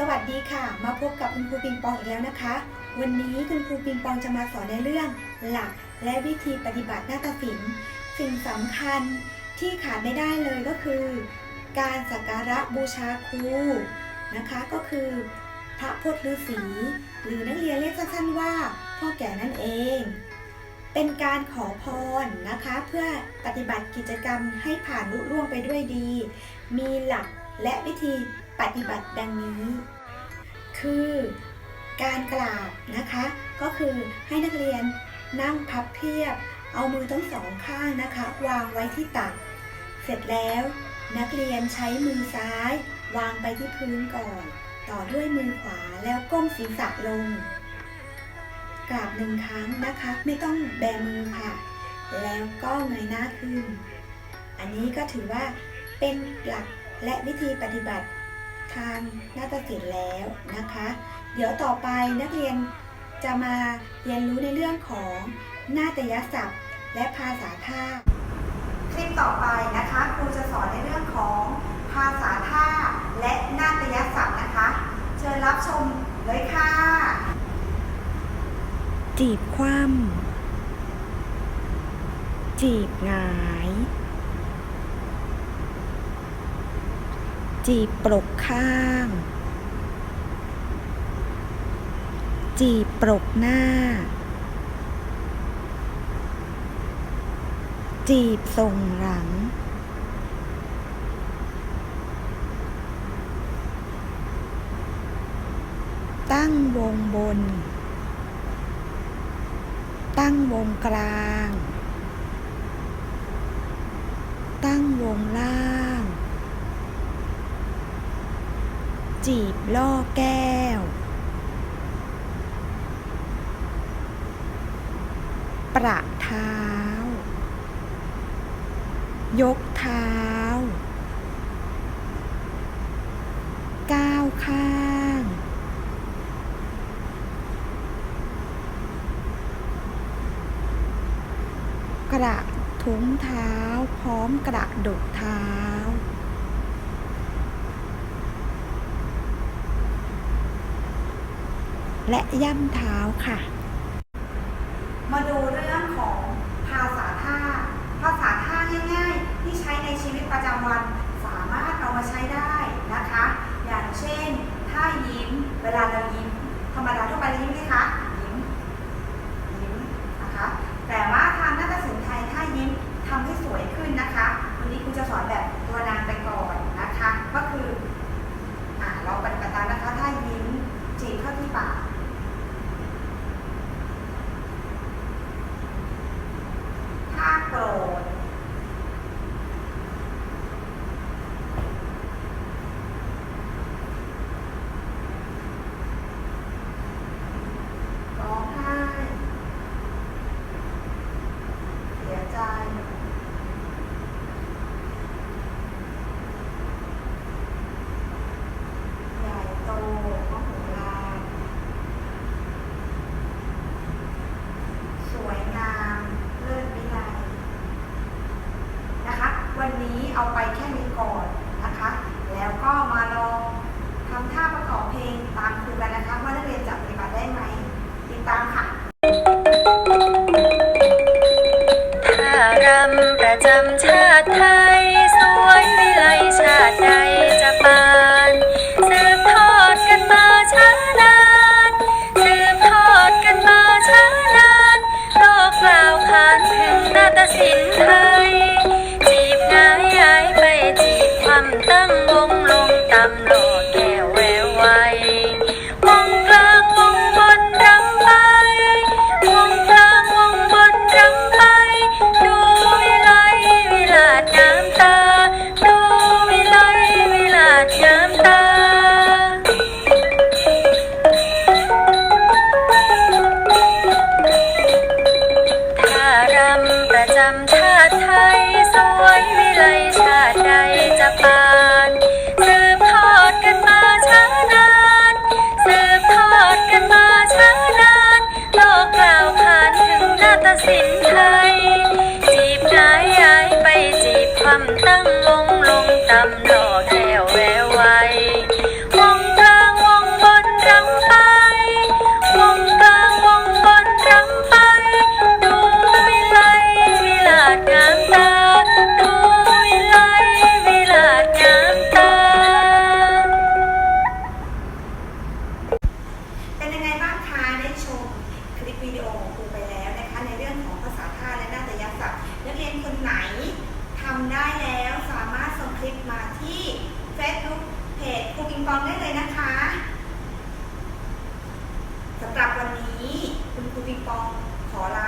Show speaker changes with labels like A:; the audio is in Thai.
A: สวัสดีค่ะ มาพบกับคุณครูปิงปองอีกแล้วนะคะ วันนี้คุณครูปิงปองจะมาสอนในเรื่อง หลักและวิธีปฏิบัติหน้าฏศิลป์สิ่งสำคัญที่ขาดไม่ได้เลยก็คือ การสักการะบูชาครูนะคะ ก็คือ พระพุทธฤาษีหรือนักเรียนเรียกสั้นๆว่าพ่อแก่นั่นเอง เป็นการขอพรนะคะ เพื่อปฏิบัติกิจกรรมให้ผ่านลุล่วงไปด้วยดี มีหลักและวิธี ปฏิบัติดังนี้ คือการกราบนะคะ ก็คือให้นักเรียนนั่งพับเพียบ เอามือทั้งสองข้างนะคะ วางไว้ที่ตัก เสร็จแล้ว นักเรียนใช้มือซ้าย วางไปที่พื้นก่อน ต่อด้วยมือขวาแล้วก้มศีรษะลง กราบหนึ่งครั้งนะคะ ไม่ต้องแบมือค่ะ แล้วก็เงยหน้าขึ้น อันนี้ก็ถือว่าเป็นหลักและวิธีปฏิบัติ ทางนาฏศิลป์แล้วนะคะ เดี๋ยวต่อไปนักเรียนจะมาเรียนรู้ในเรื่องของนาฏยศัพท์ และภาษาท่าคลิปต่อไปนะคะครูจะสอนในเรื่องของภาษาท่าและนาฏยศัพท์นะคะ เชิญรับชมเลยค่ะ
B: จีบคว่ำจีบหงาย จีบปลกข้าง จีบปลกหน้า จีบส่งหลัง ตั้งวงบน ตั้งวงกลาง ตั้งวงล่าง จีบล่อแก้ว ประเท้า ยกเท้า ก้าวข้าง กระทุ้งเท้าพร้อมกระดกเท้า และย่ำเท้าค่ะ
A: มาดูเรื่องของภาษาท่า ภาษาท่าง่ายๆ ที่ใช้ในชีวิตประจำวันาลสืบทอดกันมาช้านานสืบทอดกันมาช้านานโลกกล่าวขานถึงนาฏสินป์ไทยิปมาที่ Facebook เพจครูปิงปองได้เลยนะคะสำหรับวันนี้คุณครูปิงปองขอลา